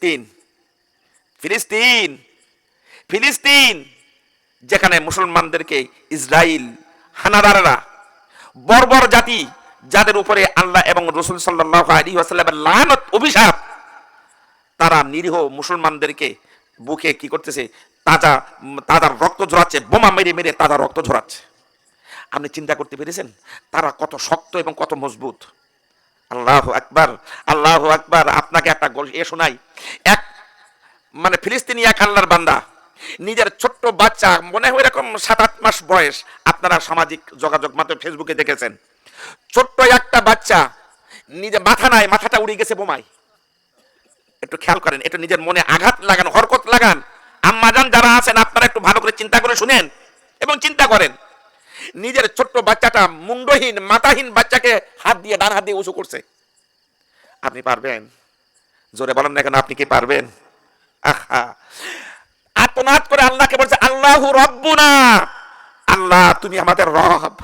তিন ফিলিস্তিন। ফিলিস্তিন, যেখানে মুসলমানদেরকে ইসরায়েল হানাদাররা, বর্বর জাতি, যাদের উপরে আল্লাহ এবং রসুল সাল্লাহ লানত, অভিশাপ, তারা নিরীহ মুসলমানদেরকে বুকে কি করতেছে? তাজা তাজা রক্ত ঝরাচ্ছে, বোমা মেরে মেরে তাজা রক্ত ঝরাচ্ছে। আপনি চিন্তা করতে পেরেছেন? তারা কত শক্ত এবং কত মজবুত। আল্লাহ আকবার আল্লাহ আকবার। আপনাকে একটা গল- এ শোনাই। এক মানে ফিলিস্তিনি এক আল্লাহর বান্দা, নিজের ছোট্ট বাচ্চা, মনে হয় এরকম সাত আট মাস বয়স, আপনারা সামাজিক যোগাযোগ মাধ্যমে ফেসবুকে দেখেছেন। ছোট্ট একটা বাচ্চা, নিজে মাথা নাই, মাথাটা উড়ে গেছে বোমায়। একটু খেয়াল করেন একটু নিজের মনে আঘাত লাগান, হরকত লাগান। আম্মাজান যারা আছেন, আপনারা একটু ভালো করে চিন্তা করে শুনেন এবং চিন্তা করেন। নিজের ছোট্ট বাচ্চাটা মুন্ডহীন, মাথাহীন বাচ্চাকে হাত দিয়ে, ডান হাত দিয়ে উঁচু করছে। আপনি পারবেন? জোরে বলেন না কেন, আপনি কি পারবেন? আহা! আত্মনাদ করে আল্লাহকে বলছে, আল্লাহু রব্বুনা! আল্লাহ, তুমি আমাদের রব।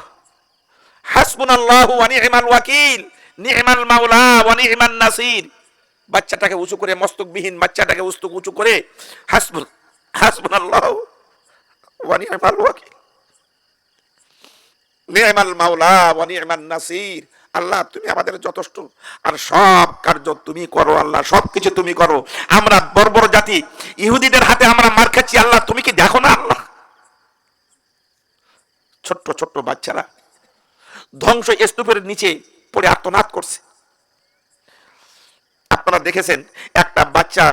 হাসবুন আল্লাহু ওয়া নি'মাল ওয়াকিল, নি'মাল মাওলা ওয়া নি'মান নাসির। বাচ্চাটাকে উঁচু করে, মস্তকবিহীন বাচ্চাটাকে উস্তক উঁচু করে হাসবুন হাসবুন আল্লাহ ওয়া নি'মাল ওয়াকিল। নি'মাল মাওলা নি'মান নাসির। আল্লাহ, তুমি আমাদের যথেষ্ট। আর সব কার্য তুমি করো, আল্লাহ সব কিছু তুমি করো। আমরা বর্বর জাতি, ইহুদিদের হাতে আমরা মার খাচ্ছি, আল্লাহ, তুমি কি দেখো না আল্লাহ? ছোট্ট ছোট্ট বাচ্চারা ধ্বংস স্তূপের নিচে পড়ে আত্মনাদ করছে। আপনারা দেখেছেন, একটা বাচ্চা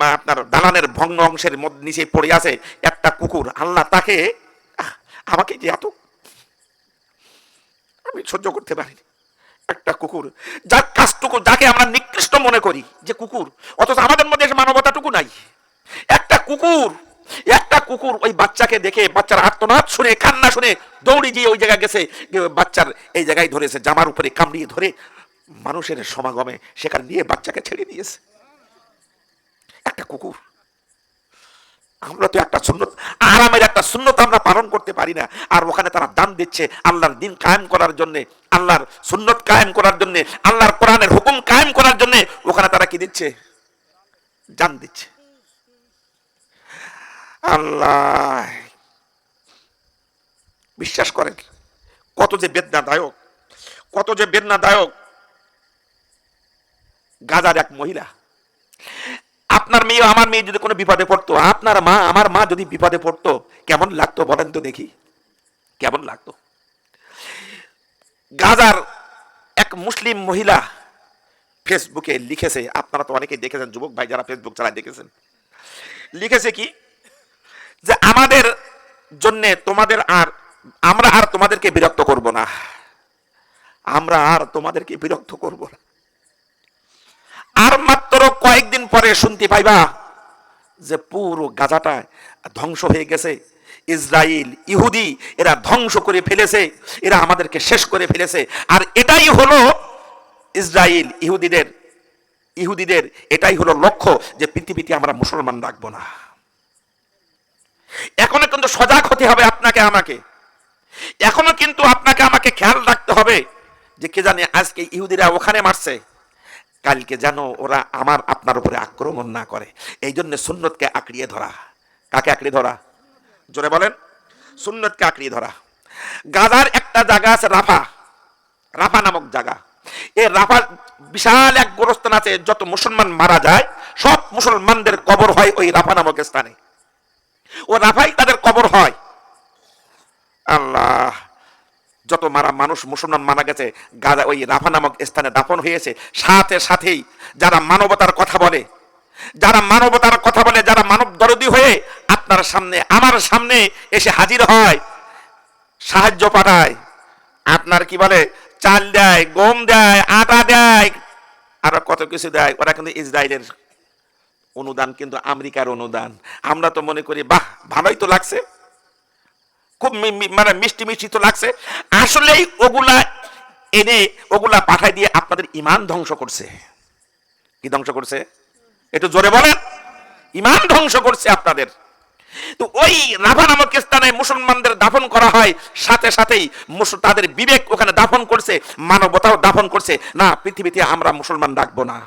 মা, আপনার দালানের ভগ্ন অংশের মধ্যে নিচে পড়ে আছে, একটা কুকুর। আল্লাহ তাকে আমাকে যে এত আমি সহ্য করতে পারিনি। একটা কুকুর, যার কাজটুকু, যাকে আমরা নিকৃষ্ট মনে করি, যে কুকুর, অথচ আমাদের মধ্যে মানবতাটুকু নাই। একটা কুকুর একটা কুকুর ওই বাচ্চাকে দেখে, বাচ্চার আর্তনাদ শুনে, কান্না শুনে দৌড়ি গিয়ে ওই জায়গায় গেছে বাচ্চার এই জায়গায় ধরেছে, জামার উপরে কামড়িয়ে ধরে মানুষের সমাগমে সেখানে নিয়ে বাচ্চাকে ছেড়ে দিয়েছে। একটা কুকুর, আমরা তো একটা সুন্নত আরামের একটা সুন্নত আমরা পালন করতে পারি না। আর ওখানে তারা দান দিচ্ছে আল্লাহর দিন কায়েম করার জন্য, আল্লাহর সুন্নত কায়েম করার জন্য, আল্লাহর কোরআনের হুকুম কায়েম করার জন্য ওখানে তারা কি দিচ্ছে? জান দিচ্ছে। আল্লাহ। বিশ্বাস করেন, কত যে বেদনাদায়ক, কত যে বেদনাদায়ক। গাজার এক মহিলা আপনার মেয়ে আমার মেয়ে যদি কোনো বিপদে পড়তো, আপনার মা, আমার মা যদি বিপদে পড়তো, কেমন লাগতো বলেন তো দেখি? কেমন লাগতো? গাজার এক মুসলিম মহিলা ফেসবুকে লিখেছে, আপনারা তো অনেকেই দেখেছেন, যুবক ভাই যারা ফেসবুক চালায় দেখেছেন, লিখেছে কি? যে আমাদের জন্যে তোমাদের আর, আমরা আর তোমাদেরকে বিরক্ত করব না। আমরা আর তোমাদেরকে বিরক্ত করব না। আর মাত্র কয়েকদিন পরে শুনতে পাইবা যে পুরো গাজাটা ধ্বংস হয়ে গেছে। ইসরায়েল ইহুদি, এরা ধ্বংস করে ফেলেছে, এরা আমাদেরকে শেষ করে ফেলেছে। আর এটাই হলো ইসরায়েল ইহুদিদের ইহুদিদের, এটাই হলো লক্ষ্য যে পৃথিবীতে আমরা মুসলমান রাখব না। এখনও কিন্তু সজাগ হতে হবে আপনাকে, আমাকে। এখনও কিন্তু আপনাকে, আমাকে খেয়াল রাখতে হবে যে কে জানে আজকে ইহুদিরা ওখানে মারছে। কালকে যেন ওরা আমার, আপনার উপরে আক্রমণ না করে। এই জন্য সুন্নতকে আঁকড়িয়ে ধরা। কাকে আঁকড়িয়ে ধরা? জোরে বলেন। সুন্নতকে আঁকড়িয়ে ধরা। গাজার একটা জায়গা আছে রাফা। রাফা নামক জায়গা। এই রাফা বিশাল এক গোরস্থান আছে, যত মুসলমান মারা যায়, সব মুসলমানদের কবর হয় ওই রাফা নামক স্থানে। ও রাফাই তাদের কবর হয়। আল্লাহ। যত মারা মানুষ মুসলমান মারা গেছে, গাজা ওই রাফা নামক স্থানে দাফন হয়েছে, সাথে সাথেই যারা মানবতার কথা বলে, যারা মানবতার কথা বলে, যারা মানব দরদি হয়ে আপনার সামনে, আমার সামনে এসে হাজির হয়, সাহায্য পাঠায়, আপনার কি বলে, চাল দেয়, গম দেয়, আটা দেয়, আরও কত কিছু দেয়, ওরা কিন্তু ইসরায়েলের অনুদান, কিন্তু আমেরিকার অনুদান। আমরা তো মনে করি, বাহ, ভালোই তো লাগছে। খুব মানে মিষ্টি মিষ্টি তো লাগছে। আসলেই ওগুলা এনে ওগুলা পাঠায় দিয়ে আপনাদের ইমান ধ্বংস করছে। কি ধ্বংস করছে? একটু জোরে বলেন। ইমান ধ্বংস করছে আপনাদের। তো ওই রাভা নামক স্থানে মুসলমানদের দাফন করা হয়। সাথে সাথেই তাদের বিবেক ওখানে দাফন করছে, মানবতাও দাফন করছে। না, পৃথিবীতে আমরা মুসলমান রাখব না।